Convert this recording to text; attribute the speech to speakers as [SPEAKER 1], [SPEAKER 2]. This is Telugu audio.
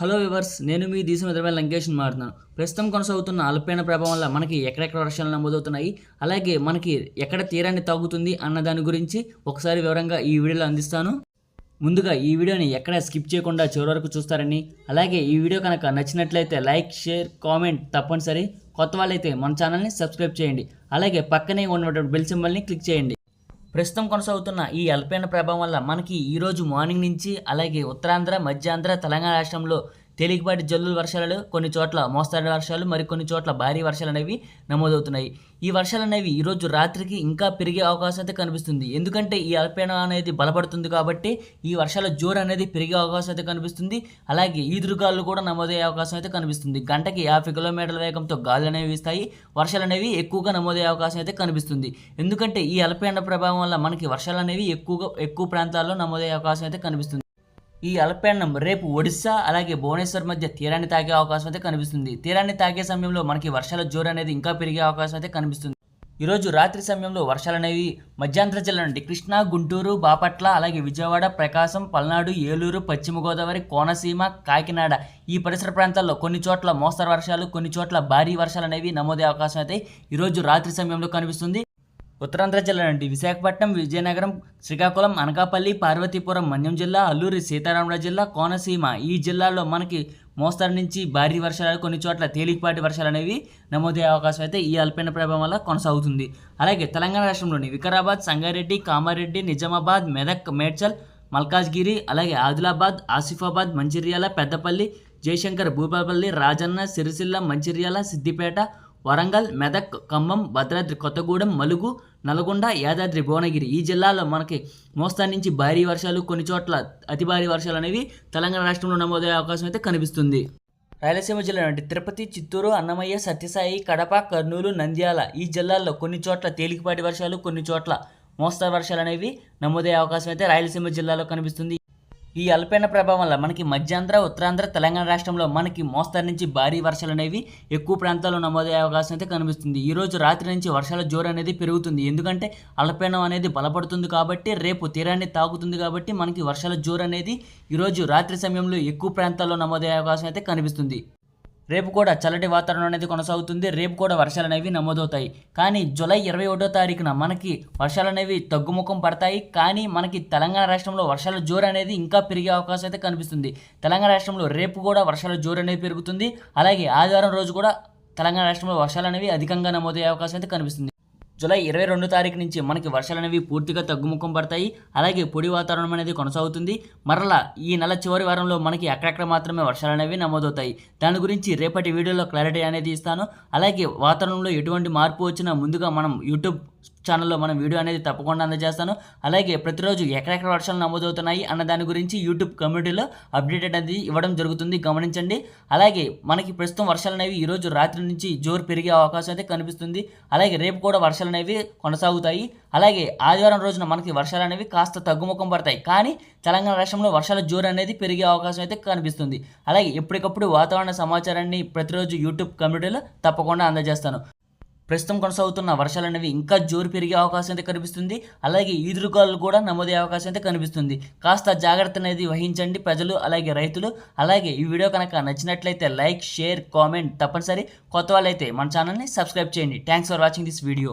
[SPEAKER 1] హలో వివర్స్ నేను మీ దీసిన ఎదురమైన లంకేష్ మాట్లాడుతున్నాను ప్రస్తుతం కొనసాగుతున్న అల్పైన ప్రభావం వల్ల మనకి ఎక్కడెక్కడ వర్షాలు నమోదవుతున్నాయి అలాగే మనకి ఎక్కడ తీరాన్ని తాగుతుంది అన్న దాని గురించి ఒకసారి వివరంగా ఈ వీడియోలో అందిస్తాను. ముందుగా ఈ వీడియోని ఎక్కడ స్కిప్ చేయకుండా చివరి వరకు చూస్తారని అలాగే ఈ వీడియో కనుక నచ్చినట్లయితే లైక్ షేర్ కామెంట్ తప్పనిసరి. కొత్త వాళ్ళైతే మన ఛానల్ని సబ్స్క్రైబ్ చేయండి. అలాగే పక్కనే ఉన్నటువంటి బెల్ సింబల్ని క్లిక్ చేయండి. ప్రస్తుతం కొనసాగుతున్న ఈ అల్పైన ప్రభావం వల్ల మనకి ఈరోజు మార్నింగ్ నుంచి అలాగే ఉత్తరాంధ్ర మధ్యాంధ్ర తెలంగాణ రాష్ట్రంలో తేలికపాటి జల్లుల వర్షాలు కొన్ని చోట్ల మోస్తరు వర్షాలు మరి కొన్ని చోట్ల భారీ వర్షాలు అనేవి నమోదవుతున్నాయి. ఈ వర్షాలు అనేవి ఈరోజు రాత్రికి ఇంకా పెరిగే అవకాశం అయితే కనిపిస్తుంది. ఎందుకంటే ఈ అల్పీడనం అనేది బలపడుతుంది కాబట్టి ఈ వర్షాల జోరు అనేది పెరిగే అవకాశం అయితే కనిపిస్తుంది. అలాగే ఈదురుగాలు కూడా నమోదయ్యే అవకాశం అయితే కనిపిస్తుంది. గంటకి యాభై కిలోమీటర్ల వేగంతో గాలు అనేవి వీస్తాయి. వర్షాలు అనేవి ఎక్కువగా నమోదయ్యే అవకాశం అయితే కనిపిస్తుంది. ఎందుకంటే ఈ అల్పీడన ప్రభావం వల్ల మనకి వర్షాలు అనేవి ఎక్కువగా ఎక్కువ ప్రాంతాల్లో నమోదయ్యే అవకాశం అయితే కనిపిస్తుంది. ఈ అల్పపీడనం రేపు ఒడిశా అలాగే భువనేశ్వర్ మధ్య తీరాన్ని తాగే అవకాశం అయితే కనిపిస్తుంది. తీరాన్ని తాగే సమయంలో మనకి వర్షాల జోరు అనేది ఇంకా పెరిగే అవకాశం అయితే కనిపిస్తుంది. ఈరోజు రాత్రి సమయంలో వర్షాలు అనేవి మధ్యాంధ్ర జిల్లా నుండి కృష్ణా గుంటూరు బాపట్ల అలాగే విజయవాడ ప్రకాశం పల్నాడు ఏలూరు పశ్చిమ గోదావరి కోనసీమ కాకినాడ ఈ పరిసర ప్రాంతాల్లో కొన్ని చోట్ల మోస్తరు వర్షాలు కొన్ని చోట్ల భారీ వర్షాలు అనేవి నమోదే అవకాశం అయితే ఈరోజు రాత్రి సమయంలో కనిపిస్తుంది. ఉత్తరాంధ్ర జిల్లా నుండి విశాఖపట్నం విజయనగరం శ్రీకాకుళం అనకాపల్లి పార్వతీపురం మన్యం జిల్లా అల్లూరి సీతారామరాజు జిల్లా కోనసీమ ఈ జిల్లాల్లో మనకి మోస్తరు నుంచి భారీ వర్షాలు కొన్ని చోట్ల తేలికపాటి వర్షాలు అనేవి నమోదయ్యే అవకాశం అయితే ఈ అల్పీన ప్రభావం వల్ల కొనసాగుతుంది. అలాగే తెలంగాణ రాష్ట్రంలోని వికారాబాద్ సంగారెడ్డి కామారెడ్డి నిజామాబాద్ మెదక్ మేడ్చల్ మల్కాజ్గిరి అలాగే ఆదిలాబాద్ ఆసిఫాబాద్ మంచిర్యాల పెద్దపల్లి జయశంకర్ భూపాలపల్లి రాజన్న సిరిసిల్ల మంచిర్యాల సిద్దిపేట వరంగల్ మెదక్ ఖమ్మం భద్రాద్రి కొత్తగూడెం మలుగు నల్గొండ యాదాద్రి భువనగిరి ఈ జిల్లాలో మనకి మోస్తారు నుంచి భారీ వర్షాలు కొన్ని చోట్ల అతి భారీ వర్షాలు అనేవి తెలంగాణ రాష్ట్రంలో నమోదయ్యే అవకాశం అయితే కనిపిస్తుంది. రాయలసీమ జిల్లా నుండి తిరుపతి చిత్తూరు అన్నమయ్య సత్యసాయి కడప కర్నూలు నంద్యాల ఈ జిల్లాల్లో కొన్ని చోట్ల తేలికపాటి వర్షాలు కొన్ని చోట్ల మోస్తరు వర్షాలు అనేవి నమోదయ్యే అవకాశం అయితే రాయలసీమ జిల్లాలో కనిపిస్తుంది. ఈ అల్పైన ప్రభావం వల్ల మనకి మధ్యాంధ్ర ఉత్తరాంధ్ర తెలంగాణ రాష్ట్రంలో మనకి మోస్తరు నుంచి భారీ వర్షాలు అనేవి ఎక్కువ ప్రాంతాల్లో నమోదయ్యే అవకాశం అయితే కనిపిస్తుంది. ఈ రోజు రాత్రి నుంచి వర్షాల జోరు అనేది పెరుగుతుంది. ఎందుకంటే అల్పీనం అనేది బలపడుతుంది కాబట్టి రేపు తీరాన్ని తాకుతుంది కాబట్టి మనకి వర్షాల జోరు అనేది ఈరోజు రాత్రి సమయంలో ఎక్కువ ప్రాంతాల్లో నమోదయ్యే అవకాశం అయితే కనిపిస్తుంది. రేపు కూడా చల్లటి వాతావరణం అనేది కొనసాగుతుంది. రేపు కూడా వర్షాలు అనేవి నమోదవుతాయి. కానీ జూలై ఇరవై ఒకటో తారీఖున మనకి వర్షాలు అనేవి తగ్గుముఖం పడతాయి. కానీ మనకి తెలంగాణ రాష్ట్రంలో వర్షాల జోరు అనేది ఇంకా పెరిగే అవకాశం అయితే కనిపిస్తుంది. తెలంగాణ రాష్ట్రంలో రేపు కూడా వర్షాల జోరు అనేది పెరుగుతుంది. అలాగే ఆదివారం రోజు కూడా తెలంగాణ రాష్ట్రంలో వర్షాలు అనేవి అధికంగా నమోదయ్యే అవకాశం అయితే కనిపిస్తుంది. జూలై ఇరవై రెండు తారీఖు నుంచి మనకి వర్షాలు అనేవి పూర్తిగా తగ్గుముఖం పడతాయి. అలాగే పొడి వాతావరణం అనేది కొనసాగుతుంది. మరలా ఈ నెల చివరి వారంలో మనకి అక్కడక్కడ మాత్రమే వర్షాలు అనేవి నమోదవుతాయి. దాని గురించి రేపటి వీడియోలో క్లారిటీ అనేది ఇస్తాను. అలాగే వాతావరణంలో ఎటువంటి మార్పు వచ్చినా ముందుగా మనం యూట్యూబ్ ఛానల్లో మనం వీడియో అనేది తప్పకుండా అందజేస్తాను. అలాగే ప్రతిరోజు ఎక్కడెక్కడ వర్షాలు నమోదవుతున్నాయి అన్న దాని గురించి యూట్యూబ్ కమ్యూనిటీలో అప్డేట్ అనేది ఇవ్వడం జరుగుతుంది. గమనించండి. అలాగే మనకి ప్రస్తుతం వర్షాలు అనేవి ఈరోజు రాత్రి నుంచి జోరు పెరిగే అవకాశం అయితే కనిపిస్తుంది. అలాగే రేపు కూడా వర్షాలు అనేవి కొనసాగుతాయి. అలాగే ఆదివారం రోజున మనకి వర్షాలు అనేవి కాస్త తగ్గుముఖం పడతాయి. కానీ తెలంగాణ రాష్ట్రంలో వర్షాల జోరు అనేది పెరిగే అవకాశం అయితే కనిపిస్తుంది. అలాగే ఎప్పటికప్పుడు వాతావరణ సమాచారాన్ని ప్రతిరోజు యూట్యూబ్ కమ్యూనిటీలో తప్పకుండా అందజేస్తాను. ప్రస్తుతం కొనసాగుతున్న వర్షాలు అనేవి ఇంకా జోరు పెరిగే అవకాశం అయితే కనిపిస్తుంది. అలాగే ఈదురుగాలు కూడా నమోదయ్యే అవకాశం అయితే కనిపిస్తుంది. కాస్త జాగ్రత్త అనేది వహించండి ప్రజలు అలాగే రైతులు. అలాగే ఈ వీడియో కనుక నచ్చినట్లయితే లైక్ షేర్ కామెంట్ తప్పనిసరి. కొత్త వాళ్ళైతే మన ఛానల్ని సబ్స్క్రైబ్ చేయండి. Thanks for watching this video